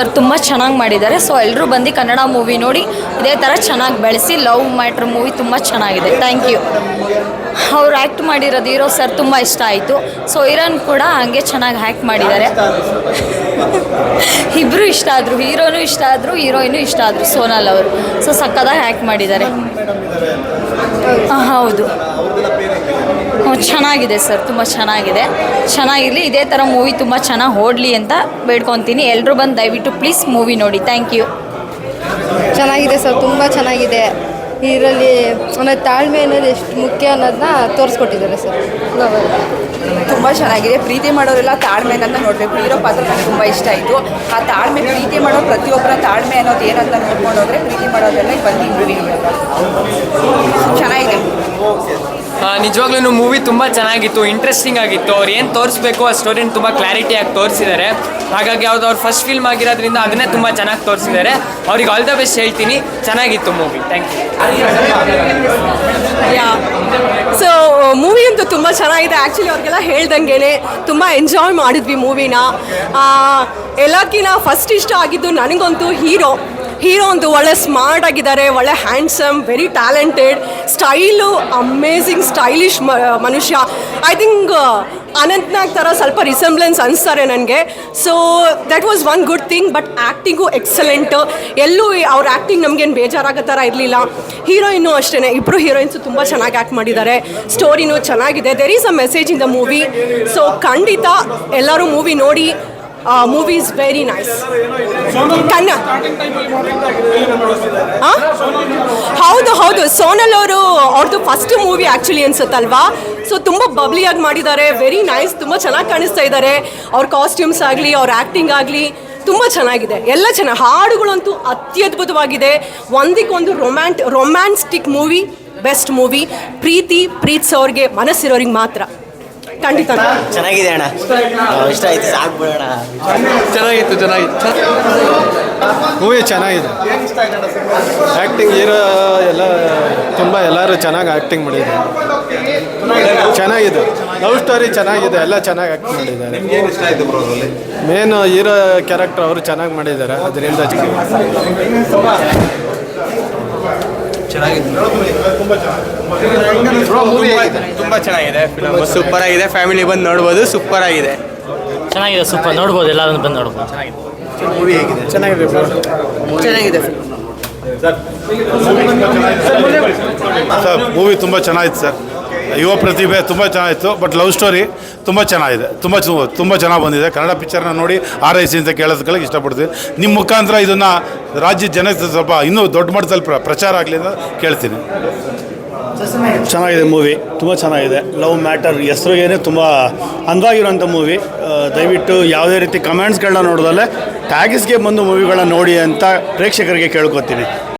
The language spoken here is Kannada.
ಸರ್, ತುಂಬ ಚೆನ್ನಾಗಿ ಮಾಡಿದ್ದಾರೆ. ಸೊ ಎಲ್ಲರೂ ಬಂದು ಕನ್ನಡ ಮೂವಿ ನೋಡಿ, ಇದೇ ಥರ ಚೆನ್ನಾಗಿ ಬೆಳೆಸಿ ಲವ್ ಮ್ಯಾಟ್ರ್ ಮೂವಿ ತುಂಬ ಚೆನ್ನಾಗಿದೆ. ಥ್ಯಾಂಕ್ ಯು ಅವ್ರು ಆ್ಯಕ್ಟ್ ಮಾಡಿರೋದು ಹೀರೋ ಸರ್ ತುಂಬ ಇಷ್ಟ ಆಯಿತು. ಸೊ ಹೀರೋನ್ ಕೂಡ ಹಂಗೆ ಚೆನ್ನಾಗಿ ಆ್ಯಕ್ಟ್ ಮಾಡಿದ್ದಾರೆ. ಇಬ್ಬರು ಇಷ್ಟ ಆದರು, ಹೀರೋನು ಇಷ್ಟ ಆದರು, ಹೀರೋಯಿನು ಇಷ್ಟ ಆದರು, ಸೋನಲ್ ಅವರು. ಸೊ ಸಕ್ಕದಾಗಿ ಆ್ಯಕ್ಟ್ ಮಾಡಿದ್ದಾರೆ. ಹೌದು. ಹ್ಞೂ, ಚೆನ್ನಾಗಿದೆ ಸರ್ ತುಂಬ ಚೆನ್ನಾಗಿದೆ. ಚೆನ್ನಾಗಿರಲಿ ಇದೇ ಥರ ಮೂವಿ ತುಂಬ ಚೆನ್ನಾಗಿ ಓಡಲಿ ಅಂತ ಬೇಡ್ಕೊತೀನಿ. ಎಲ್ಲರೂ ಬಂದು ದಯವಿಟ್ಟು ಪ್ಲೀಸ್ ಮೂವಿ ನೋಡಿ. ಥ್ಯಾಂಕ್ ಯು ಚೆನ್ನಾಗಿದೆ ಸರ್ ತುಂಬ ಚೆನ್ನಾಗಿದೆ. ಇದರಲ್ಲಿ ಅನ್ನೋ ತಾಳ್ಮೆ ಅನ್ನೋದು ಎಷ್ಟು ಮುಖ್ಯ ಅನ್ನೋದನ್ನ ತೋರಿಸ್ಕೊಟ್ಟಿದ್ದಾರೆ ಸರ್. ತುಂಬ ಚೆನ್ನಾಗಿದೆ. ಪ್ರೀತಿ ಮಾಡೋರೆಲ್ಲ ತಾಳ್ಮೆ ಅನ್ನೋದನ್ನ ನೋಡಬೇಕು. ಇರೋ ಪಾತ್ರ ನನಗೆ ತುಂಬ ಇಷ್ಟ ಆಯಿತು. ಆ ತಾಳ್ಮೆ, ಪ್ರೀತಿ ಮಾಡೋ ಪ್ರತಿಯೊಬ್ಬರ ತಾಳ್ಮೆ ಅನ್ನೋದು ಏನಂತ ನೋಡ್ಕೊಂಡು ಹೋದರೆ ಪ್ರೀತಿ ಮಾಡೋದೆಲ್ಲ ಬಂದು ಚೆನ್ನಾಗಿದೆ. ನಿಜವಾಗ್ಲೂ ಮೂವಿ ತುಂಬ ಚೆನ್ನಾಗಿತ್ತು ಇಂಟ್ರೆಸ್ಟಿಂಗ್ ಆಗಿತ್ತು. ಅವ್ರು ಏನು ತೋರಿಸ್ಬೇಕು ಆ ಸ್ಟೋರಿನ ತುಂಬ ಕ್ಲಾರಿಟಿಯಾಗಿ ತೋರಿಸಿದ್ದಾರೆ ಹಾಗಾಗಿ ಅವ್ರದ್ದು ಅವ್ರ ಫಸ್ಟ್ ಫಿಲ್ಮ್ ಆಗಿರೋದ್ರಿಂದ ಅದನ್ನೇ ತುಂಬ ಚೆನ್ನಾಗಿ ತೋರಿಸಿದ್ದಾರೆ ಅವ್ರಿಗೆ ಆಲ್ ದ ಬೆಸ್ಟ್ ಹೇಳ್ತೀನಿ. ಚೆನ್ನಾಗಿತ್ತು movie thank you so movie ಅಂತೂ ತುಂಬ ಚೆನ್ನಾಗಿದೆ. ಆ್ಯಕ್ಚುಲಿ ಅವ್ರಿಗೆಲ್ಲ ಹೇಳ್ದಂಗೆ ತುಂಬ ಎಂಜಾಯ್ ಮಾಡಿದ್ವಿ ಮೂವಿನ ಎಲ್ಲಕ್ಕಿಂತ ಫಸ್ಟ್ ಇಷ್ಟ ಆಗಿದ್ದು ನನಗಂತೂ ಹೀರೋ ಹೀರೋ ಒಂದು ಒಳ್ಳೆ ಸ್ಮಾರ್ಟ್ ಆಗಿದ್ದಾರೆ, ಒಳ್ಳೆ handsome very talented style amazing stylish ಮನುಷ್ಯ. ಐ ಥಿಂಕ್ ಅನಂತ್ನಾಗ್ ಥರ ಸ್ವಲ್ಪ ರಿಸೆಂಬ್ಲೆನ್ಸ್ ಅನಿಸ್ತಾರೆ ನನಗೆ. So that was one good thing but acting excellent ಎಲ್ಲೂ ಅವ್ರ ಆ್ಯಕ್ಟಿಂಗ್ ನಮಗೇನು ಬೇಜಾರಾಗೋ ಥರ ಇರಲಿಲ್ಲ. ಹೀರೋಯಿನ್ನು ಅಷ್ಟೇ ಇಬ್ಬರು ಹೀರೋಯಿನ್ಸು ತುಂಬ ಚೆನ್ನಾಗಿ ಆ್ಯಕ್ಟ್ ಮಾಡಿದ್ದಾರೆ. ಸ್ಟೋರಿನೂ ಚೆನ್ನಾಗಿದೆ. There is a message in the movie so ಖಂಡಿತ ಎಲ್ಲರೂ ಮೂವಿ ನೋಡಿ. ಮೂವಿ ಇಸ್ ವೆರಿ ನೈಸ್ ಕನ್ನ? ಹೌದು ಹೌದು. ಸೋನಲ್ ಅವರು ಅವ್ರದ್ದು ಫಸ್ಟ್ ಮೂವಿ ಆ್ಯಕ್ಚುಲಿ ಅನ್ಸುತ್ತಲ್ವಾ? ಸೊ ತುಂಬ ಬಬ್ಲಿಯಾಗಿ ಮಾಡಿದ್ದಾರೆ. ವೆರಿ ನೈಸ್ ತುಂಬ ಚೆನ್ನಾಗಿ ಕಾಣಿಸ್ತಾ ಇದ್ದಾರೆ. ಅವ್ರ ಕಾಸ್ಟ್ಯೂಮ್ಸ್ ಆಗಲಿ, ಅವ್ರ ಆ್ಯಕ್ಟಿಂಗ್ ಆಗಲಿ, ತುಂಬ ಚೆನ್ನಾಗಿದೆ. ಎಲ್ಲ ಚೆನ್ನಾಗಿ. ಹಾಡುಗಳಂತೂ ಅತ್ಯದ್ಭುತವಾಗಿದೆ. ಒಂದಕ್ಕೊಂದು ರೊಮ್ಯಾಂಟ್ ರೊಮ್ಯಾನ್ಸ್ಟಿಕ್ ಮೂವಿ ಬೆಸ್ಟ್ ಮೂವಿ ಪ್ರೀತಿ ಪ್ರೀತ್ಸೋರಿಗೆ ಮನಸ್ಸಿರೋರಿಗೆ ಮಾತ್ರ. ಖಂಡಿತ. ಚೆನ್ನಾಗಿದೆ ಅಣ್ಣ. ಇಷ್ಟ ಆಯ್ತು ಸಾಕ್ಬಿಡೋಣ. ಚೆನ್ನಾಗಿತ್ತು ಚೆನ್ನಾಗಿತ್ತು. ಮೂವಿ ಚೆನ್ನಾಗಿದೆ. ಆ್ಯಕ್ಟಿಂಗ್ ಹೀರೋ ಎಲ್ಲ ತುಂಬ ಎಲ್ಲರೂ ಚೆನ್ನಾಗಿ ಆ್ಯಕ್ಟಿಂಗ್ ಮಾಡಿದ್ದಾರೆ. ಚೆನ್ನಾಗಿದೆ. ಲವ್ ಸ್ಟೋರಿ ಚೆನ್ನಾಗಿದೆ ಎಲ್ಲ ಚೆನ್ನಾಗಿ ಆ್ಯಕ್ಟ್ ಮಾಡಿದ್ದಾರೆ. ಮೇನ್ ಹೀರೋ ಕ್ಯಾರೆಕ್ಟರ್ ಅವರು ಚೆನ್ನಾಗಿ ಮಾಡಿದ್ದಾರೆ ಅದರಿಂದ ತುಂಬ ಚೆನ್ನಾಗಿದೆ. ಫಿಲಮ್ ಸೂಪರ್ ಆಗಿದೆ. ಫ್ಯಾಮಿಲಿ ಬಂದು ನೋಡ್ಬೋದು. ಸೂಪರ್ ಆಗಿದೆ. ಚೆನ್ನಾಗಿದೆ ಸೂಪರ್ ನೋಡ್ಬೋದು ಎಲ್ಲರೂ ಬಂದು ನೋಡ್ಬೋದು. ಚೆನ್ನಾಗಿದೆ ಚೆನ್ನಾಗಿದೆ. ಸರ್ ಮೂವಿ ತುಂಬ ಚೆನ್ನಾಗಿತ್ತು ಸರ್ ಯುವ ಪ್ರತಿಭೆ ತುಂಬ ಚೆನ್ನಾಗಿತ್ತು ಬಟ್ ಲವ್ ಸ್ಟೋರಿ ತುಂಬ ಚೆನ್ನಾಗಿದೆ. ತುಂಬ ತುಂಬ ಚೆನ್ನಾಗಿ ಬಂದಿದೆ. ಕನ್ನಡ ಪಿಕ್ಚರ್ನ ನೋಡಿ ಆರೈಸಿ ಅಂತ ಕೇಳೋದಕ್ಕೆ ಇಷ್ಟಪಡ್ತೀನಿ. ನಿಮ್ಮ ಮುಖಾಂತರ ಇದನ್ನು ರಾಜ್ಯ ಜನತೆ ಸ್ವಲ್ಪ ಇನ್ನೂ ದೊಡ್ಡ ಮಟ್ಟದಲ್ಲಿ ಪ್ರ, ಪ್ರಚಾರ ಆಗಲಿ ಅಂತ ಕೇಳ್ತೀನಿ. ಚೆನ್ನಾಗಿದೆ ಮೂವಿ ತುಂಬ ಚೆನ್ನಾಗಿದೆ. ಲವ್ ಮ್ಯಾಟರ್ ಹೆಸ್ರಿಗೇನೆ ತುಂಬ ಅಂದವಾಗಿರುವಂಥ ಮೂವಿ ದಯವಿಟ್ಟು ಯಾವುದೇ ರೀತಿ ಕಮೆಂಟ್ಸ್ಗಳನ್ನ ನೋಡೋದಲ್ಲೇ ಟ್ಯಾಗಿಸ್ಗೆ ಬಂದು ಮೂವಿಗಳನ್ನ ನೋಡಿ ಅಂತ ಪ್ರೇಕ್ಷಕರಿಗೆ ಕೇಳ್ಕೊತೀನಿ.